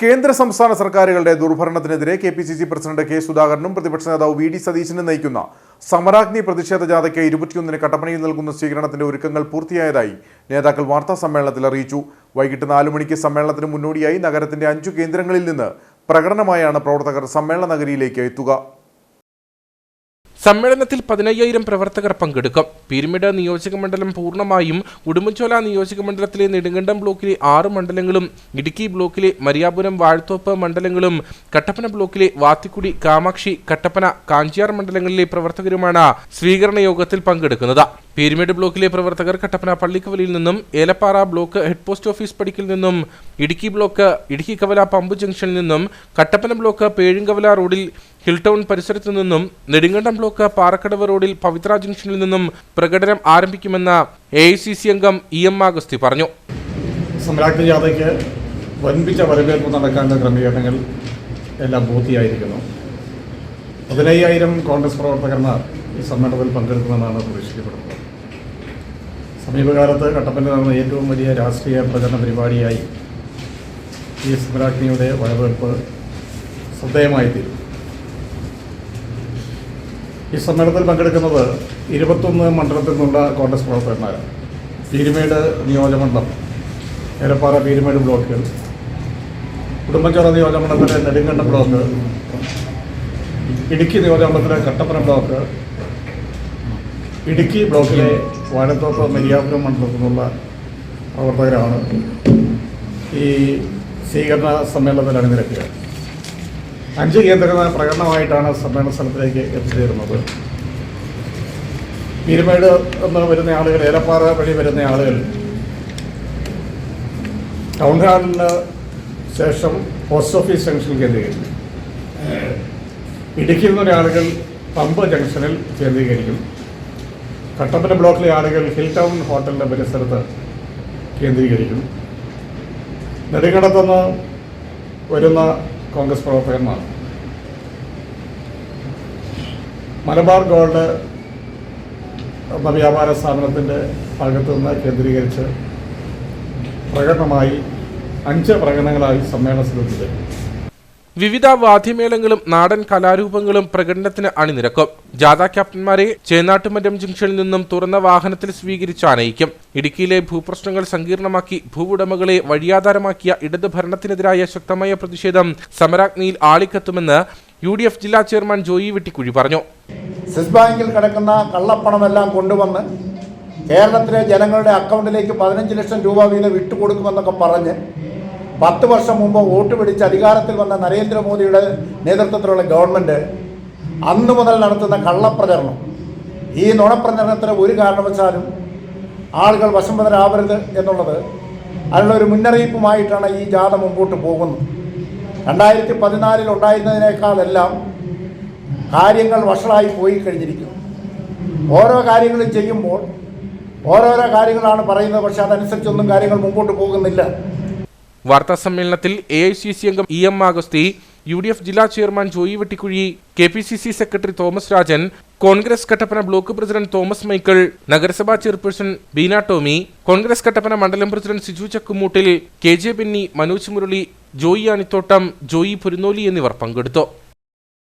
കേന്ദ്ര സംസ്ഥാന സർക്കാരുകളുടെ ദുർഭരണത്തിനെതിരെ K P C C president K സുധാകരനും പ്രതിപക്ഷ നേതാവ് വി ഡി സതീശനും നയിക്കുന്ന സമരാഗ്നി പ്രതിഷേധ ജാഥയ്ക്ക് ഇരുപത്തിയൊന്നിന് കട്ടപ്പനയിൽ നൽകുന്ന സ്വീകരണത്തിന്റെ ഒരുക്കങ്ങൾ പൂർത്തിയായതായി നേതാക്കൾ വാർത്താ സമ്മേളനത്തിൽ അറിയിച്ചു. വൈകിട്ട് നാലു മണിക്ക് സമ്മേളനത്തിന് മുന്നോടിയായി നഗരത്തിന്റെ അഞ്ചു കേന്ദ്രങ്ങളിൽ നിന്ന് പ്രകടനമായാണ് പ്രവർത്തകർ സമ്മേളന നഗരിയിലേക്ക് എത്തുക. സമ്മേളനത്തിൽ പതിനയ്യായിരം പ്രവർത്തകർ പങ്കെടുക്കും. പിരിമിഡ് നിയോജക മണ്ഡലം പൂർണമായും ഉടുമ്പൻചോല നിയോജക മണ്ഡലത്തിലെ നെടുങ്കണ്ടം ബ്ലോക്കിലെ ആറ് മണ്ഡലങ്ങളും ഇടുക്കി ബ്ലോക്കിലെ മരിയാപുരം വാഴത്തോപ്പ് മണ്ഡലങ്ങളും കട്ടപ്പന ബ്ലോക്കിലെ വാത്തിക്കുടി കാമാക്ഷി കട്ടപ്പന കാഞ്ചിയാർ മണ്ഡലങ്ങളിലെ പ്രവർത്തകരുമാണ് സ്വീകരണ യോഗത്തിൽ പങ്കെടുക്കുന്നത്. പീരുമേട് ബ്ലോക്കിലെ പ്രവർത്തകർ കട്ടപ്പന പള്ളിക്കവലിയിൽ നിന്നും Elappara block head post office പടിക്കൽ നിന്നും ഇടുക്കി ബ്ലോക്ക് ഇടുക്കി കവല പമ്പ് ജംഗ്ഷനിൽ നിന്നും കട്ടപ്പന ബ്ലോക്ക് പേഴുങ്കവല റോഡിൽ ഹിൽടൗൺ പരിസരത്തു നിന്നും നെടുങ്കണ്ടം ബ്ലോക്ക് പാറക്കടവ് റോഡിൽ പവിത്ര ജംഗ്ഷനിൽ നിന്നും പ്രകടനം ആരംഭിക്കുമെന്ന് എ അംഗം ഇ എം ആഗസ്തി പറഞ്ഞു. സമരാഗ്നി ജാഥയ്ക്ക് വൻപിച്ച വരവേൽപ്പ് നടക്കേണ്ട ക്രമീകരണങ്ങൾ എല്ലാം പൂർത്തിയായിരിക്കുന്നു. പതിനയ്യായിരം കോൺഗ്രസ് പ്രവർത്തകന്മാർ ഈ സമ്മേളനത്തിൽ പങ്കെടുക്കുമെന്നാണ് പ്രതീക്ഷിക്കപ്പെടുന്നത്. സമീപകാലത്ത് കട്ടപ്പന നടന്ന ഏറ്റവും വലിയ രാഷ്ട്രീയ പ്രചരണ പരിപാടിയായി ഈ സമരാജ്ഞിയുടെ വരവേൽപ്പ് ശ്രദ്ധേയമായി തീരും ഈ സമ്മേളനത്തിൽ പങ്കെടുക്കുന്നത് ഇരുപത്തൊന്ന് മണ്ഡലത്തിൽ നിന്നുള്ള കോൺഗ്രസ് പ്രവർത്തകന്മാരാണ്. പീരുമേട് നിയോജകമണ്ഡലം ഏലപ്പാറ പീരുമേട് ബ്ലോക്കുകൾ കുടുംബച്ചോറ നിയോജകമണ്ഡലത്തിലെ നെടുങ്കണ്ടം ബ്ലോക്ക് ഇടുക്കി നിയോജകമണ്ഡലത്തിലെ കട്ടപ്പന ബ്ലോക്ക് ഇടുക്കി ബ്ലോക്കിലെ വാഴത്തോപ്പ് മരിയാപുരം മണ്ഡലത്തിൽ നിന്നുള്ള പ്രവർത്തകരാണ് ഈ സ്വീകരണ സമ്മേളനത്തിൽ അണിനിരക്കുക അഞ്ച് കേന്ദ്രങ്ങൾ പ്രകടനമായിട്ടാണ് സമ്മേളന സ്ഥലത്തിലേക്ക് എത്തിച്ചേരുന്നത്. പീരുമേട് എന്ന് വരുന്ന ആളുകൾ ഏലപ്പാറ വഴി വരുന്ന ആളുകൾ ടൗൺ ഹാളിന് ശേഷം പോസ്റ്റ് ഓഫീസ് ജംഗ്ഷനിൽ കേന്ദ്രീകരിക്കും. ഇടുക്കിയിൽ നിന്നുള്ള ആളുകൾ പമ്പ് ജംഗ്ഷനിൽ കേന്ദ്രീകരിക്കും. കട്ടപ്പന ബ്ലോക്കിലെ ആളുകൾ ഹിൽ ടൗൺ ഹോട്ടലിന്റെ പരിസരത്ത് കേന്ദ്രീകരിക്കുന്നു. നെടുങ്കണ്ടത്തുനിന്ന് വരുന്ന കോൺഗ്രസ് പ്രവർത്തകന്മാർ. മലബാർ ഗോൾഡ് വ്യാപാര സ്ഥാപനത്തിന്റെ ഭാഗത്തു നിന്ന് കേന്ദ്രീകരിച്ച് പ്രകടനമായി അഞ്ച് പ്രകടനങ്ങളായി സമ്മേളന സ്ഥലത്ത് വിവിധ വാദ്യമേളങ്ങളും നാടൻ കലാരൂപങ്ങളും പ്രകടനത്തിന് അണിനിരക്കും. ജാഥ ക്യാപ്റ്റന്മാരെ ചേനാട്ടുമറ്റം ജംഗ്ഷനിൽ നിന്നും തുറന്ന വാഹനത്തിൽ സ്വീകരിച്ച് ആനയിക്കും. ഇടുക്കിയിലെ ഭൂപ്രശ്നങ്ങൾ സങ്കീർണമാക്കി ഭൂവുടമകളെ വഴിയാധാരമാക്കിയ ഇടത് ഭരണത്തിനെതിരായ ശക്തമായ പ്രതിഷേധം സമരാഗ്നിയിൽ ആളിക്കത്തുമെന്ന് യു ഡി എഫ് ജില്ലാ ചെയർമാൻ ജോയി വെട്ടിക്കുഴി പറഞ്ഞു. ബാങ്കിൽ കിടക്കുന്ന കള്ളപ്പണമെല്ലാം കൊണ്ടുവന്ന് കേരളത്തിലെ ജനങ്ങളുടെ അക്കൗണ്ടിലേക്ക് പതിനഞ്ച് ലക്ഷം രൂപ വീതം വിട്ടുകൊടുക്കുമെന്നൊക്കെ പറഞ്ഞ് പത്ത് വർഷം മുമ്പ് വോട്ട് പിടിച്ച് അധികാരത്തിൽ വന്ന നരേന്ദ്രമോദിയുടെ നേതൃത്വത്തിലുള്ള ഗവൺമെന്റ് അന്നു മുതൽ നടത്തുന്ന കള്ളപ്രചരണം. ഈ നുണപ്രചരണത്തിന് ഒരു കാരണവശാലും ആളുകൾ വശംവദരാവരുത് എന്നുള്ളത് അതിനുള്ള ഒരു മുന്നറിയിപ്പുമായിട്ടാണ് ഈ ജാഥ മുമ്പോട്ട് പോകുന്നത്. രണ്ടായിരത്തി പതിനാലിൽ ഉണ്ടായിരുന്നതിനേക്കാളെല്ലാം കാര്യങ്ങൾ വഷളായി പോയി കഴിഞ്ഞിരിക്കും ഓരോ കാര്യങ്ങളും ചെയ്യുമ്പോൾ ഓരോരോ കാര്യങ്ങളാണ് പറയുന്നത് പക്ഷേ അതനുസരിച്ചൊന്നും കാര്യങ്ങൾ മുമ്പോട്ട് പോകുന്നില്ല. വാർത്താ സമ്മേളനത്തിൽ എ ഐ സി സി അംഗം E M Augusthy U D F ജില്ലാ chairman Joy Vettikuzhy K P C C secretary Thomas Rajan Congress Kattappana block president Thomas Michael നഗരസഭാ ചെയർപേഴ്സൺ ബീന ടോമി കോൺഗ്രസ് കട്ടപ്പന മണ്ഡലം president Siju Chakkumoottil K J Benny Manoj Murali Joy Anithottam Joy Purunnoli എന്നിവർ പങ്കെടുത്തു.